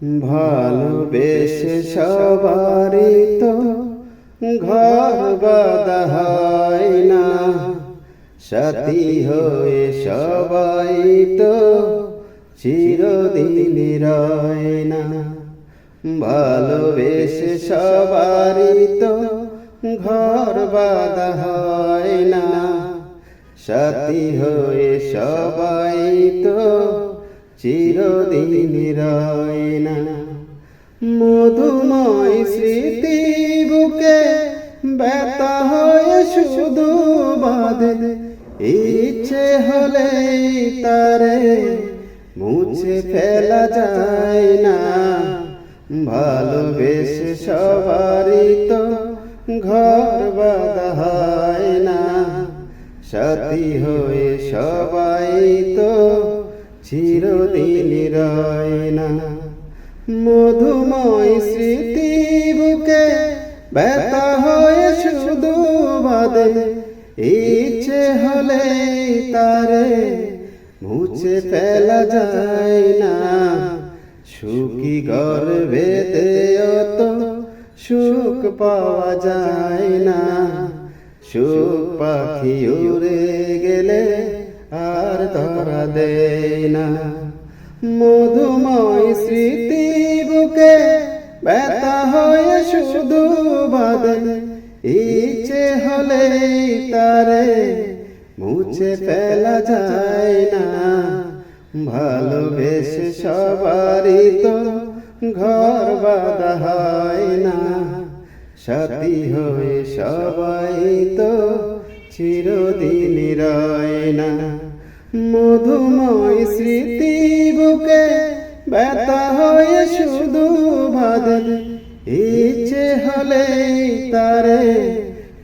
ভালোবেসে সবারই তো ঘর হয় না। সাথী হয়ে সবাই তো চিরদিন রয় না। ভালোবেসে সবারই তো ঘর বাঁধা হয় না। সাথী হয়ে সবাই তো চিরদিন রয় না। মধুময় স্মৃতি বুকে ব্যথা হয়ে শুধু বাঁধে। ইচ্ছে হলে তারে মুছে ফেলা যায় না। ভালোবেসে সবারই তো ঘর বাঁধা হয় না। সাথী হয়ে সবাই তো চিরদিন রয় না। মধুময় স্মৃতি বুকে ব্যথা হয়ে শুধু বাদে, ইচ্ছে হলে তারে মুছে ফেলা যায় না। সুখী গর্বে অত সুখ পাওয়া যায় না। সুখ পাখি উড়ে গেলে ধরা দেয় না মধুময় স্মৃতি বুকে ব্যথা হয়ে শুধু বাদে ইচ্ছে হলে তারে মুছে ফেলা যায় না। ভালোবেসে সবারই তো ঘর বাঁধা হয় না। সাথী হয়ে সবাই তো চিরদিন রয় না। মধুময় স্মৃতি বুকে ব্যথা হয়ে শুধু বাদল। ইচ্ছে হলে তারে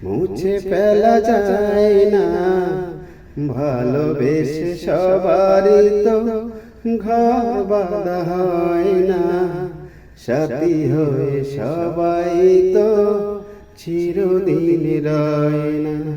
মুছে ফেলা যায় না। ভালোবেসে সবারই তো ঘর বাঁধা হয় না। সাথী হয়ে সবাই তো চিরদিন রয় না।